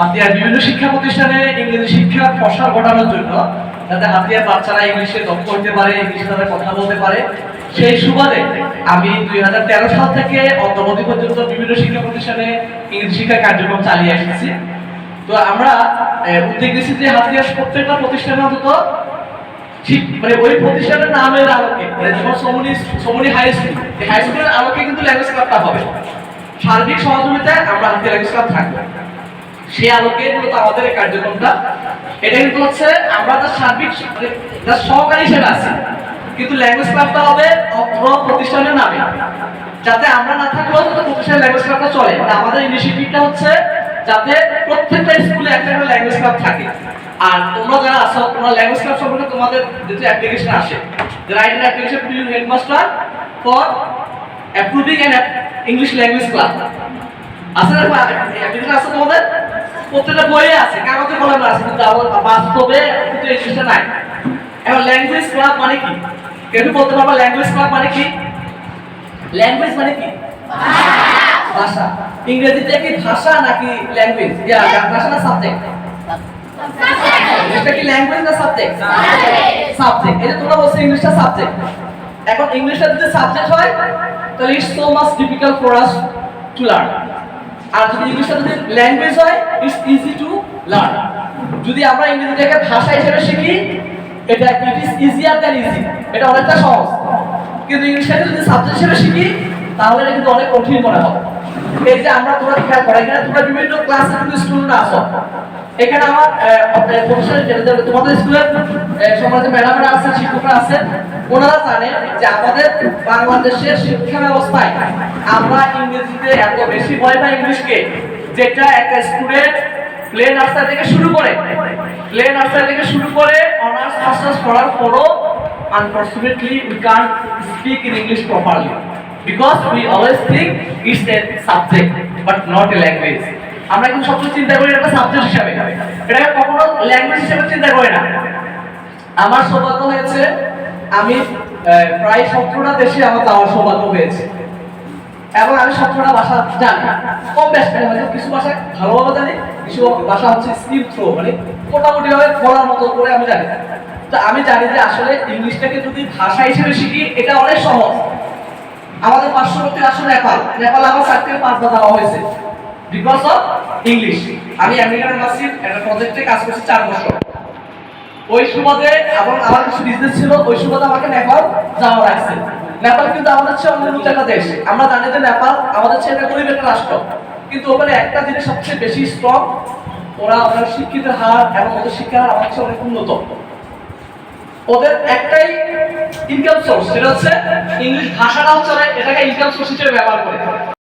হাতিয়ার বিভিন্ন শিক্ষা প্রতিষ্ঠানে ইংরেজি শিক্ষার প্রসার ঘটানোর জন্য, যাতে হাতিয়ার বাচ্চারা ইংলিশে দক্ষ হতে পারে, ইংলিশে তারা কথা বলতে পারে। সেই সুবাদে আমি দুই সাল থেকে অদ্যবধি পর্যন্ত বিভিন্ন শিক্ষা প্রতিষ্ঠানে ইংরেজি শিক্ষা কার্যক্রম চালিয়ে এসেছি। তো আমরা উদ্যোগ নিয়েছি যে হাতিয়ার প্রত্যেকটা প্রতিষ্ঠানে অন্তত মানে ওই প্রতিষ্ঠানের নামের আলোকে মানে সমনি সমনি হাই স্কুল হাই স্কুলের আলোকে কিন্তু ল্যাঙ্গুয়েজ ক্লাবটা হবে। সার্বিক সহযোগিতায় আমরা হাতিয়ার ল্যাঙ্গুয়েজ ক্লাব থাকব। সেই আলোকে মূলত আমাদের কার্যক্রমটা। এটা কিন্তু হচ্ছে আমরা তার সার্বিক মানে তার সহকারী হিসেবে আছি, কিন্তু ল্যাঙ্গুয়েজ ক্লাবটা হবে অত্র প্রতিষ্ঠানের নামে। যাতে আমরা না থাকলেও প্রতিষ্ঠানের ল্যাঙ্গুয়েজ ক্লাবটা চলে। আমাদের ইনিশিয়েটিভটা হচ্ছে যাতে প্রত্যেকটা স্কুলে একটা করে ল্যাঙ্গুয়েজ ক্লাব থাকে। আর তোমরা যারা আছো, তোমরা ল্যাঙ্গুয়েজ ক্লাব সম্পর্কে তোমাদের যেহেতু অ্যাপ্লিকেশন আসে write application to your headmaster for approving an English language club না অ্যাপ্লিকেশন তোমাদের? প্রত্যেকটা বইয়ে আছে, কাগজে কলমে আছে, কিন্তু আমার বাস্তবে কিন্তু এই জিনিসটা নাই। এখন ল্যাঙ্গুয়েজ ক্লাব মানে কি? কেউ কি বলতে পারবা ল্যাঙ্গুয়েজ ক্লাব মানে কি? ল্যাঙ্গুয়েজ মানে কি? ভাষা। ইংরেজিতে কি ভাষা নাকি ল্যাঙ্গুয়েজ ইয়া ভাষা না সাবজেক্ট এটা কি ল্যাঙ্গুয়েজ না সাবজেক্ট সাবজেক্ট এটা তোমরা বলছো ইংলিশটা সাবজেক্ট এখন ইংলিশটা যদি সাবজেক্ট হয়, তাহলে it's so much difficult for us to learn আর যদি ইংলিশটা যদি ল্যাঙ্গুয়েজ হয় ইটস ইজি টু লার্ন যদি আমরা ইংরেজিটাকে ভাষা হিসেবে শিখি, এটা it is easier than easy এটা অনেকটা সহজ। কিন্তু ইংলিশটাকে যদি সাবজেক্ট হিসেবে শিখি, তাহলে এটা কিন্তু অনেক কঠিন মনে হবে। এই যে আমরা তোমরা খেয়াল করো, এখানে তোমরা বিভিন্ন ক্লাসে কিন্তু স্টুডেন্ট আসো এখানে আমার প্রফেসর তোমাদের স্কুলের সমাজে ম্যাডামরা আছে শিক্ষকরা আছেন। ওনারা জানেন যে আমাদের বাংলাদেশের শিক্ষা ব্যবস্থায় আমরা ইংরেজিতে এত বেশি ভয় পাই ইংলিশকে, যেটা একটা স্টুডেন্ট প্লে নার্সারি থেকে শুরু করে প্লে নার্সারি থেকে শুরু করে অনার্স মাস্টার্স পড়ার পরও unfortunately we can speak in English properly because we always think it's a subject but not a language আমরা কিন্তু সবসময় চিন্তা করি এটা সাবজেক্ট হিসাবে। এটাকে কখনো ল্যাঙ্গুয়েজ হিসেবে চিন্তা করি না। আমার সৌভাগ্য হয়েছে, আমি প্রায় সতেরোটা দেশে আমার যাওয়ার সৌভাগ্য হয়েছে। এবং আমি সতেরোটা ভাষা জানি। কম বেশ করে হয়তো কিছু ভাষা ভালোভাবে জানি, কিছু ভাষা হচ্ছে স্কিল থ্রো মানে মোটামুটি ভাবে বলার মতো করে আমি জানি। তো আমি জানি যে আসলে ইংলিশটাকে যদি ভাষা হিসেবে শিখি, এটা অনেক সহজ। নেপাল। নেপাল আমার পাঁচবার দেওয়া হয়েছে। বিকজ অফ ইংলিশ আমি আমেরিকান এম্বাসির একটা প্রজেক্টে কাজ করছি চার বছর। ওই সুবাদে আমার কিছু বিজনেস ছিল, ওই সুবাদে আমাকে নেপাল যাওয়া লাগছে। নেপাল কিন্তু আমাদের চেয়ে অনেক উঁচু একটা দেশ। আমরা জানি যে নেপাল আমাদের চেয়ে একটা গরিব একটা রাষ্ট্র। কিন্তু ওখানে একটা জিনিস সবচেয়ে বেশি স্ট্রং ওরা শিক্ষিতের হার এবং ওদের শিক্ষার হার আমাদের চেয়ে অনেক উন্নত। ওদের একটাই ইনকাম সোর্স সেটা হচ্ছে ইংলিশ ভাষাটা হচ্ছে এটাকে ইনকাম সোর্স ব্যবহার করে।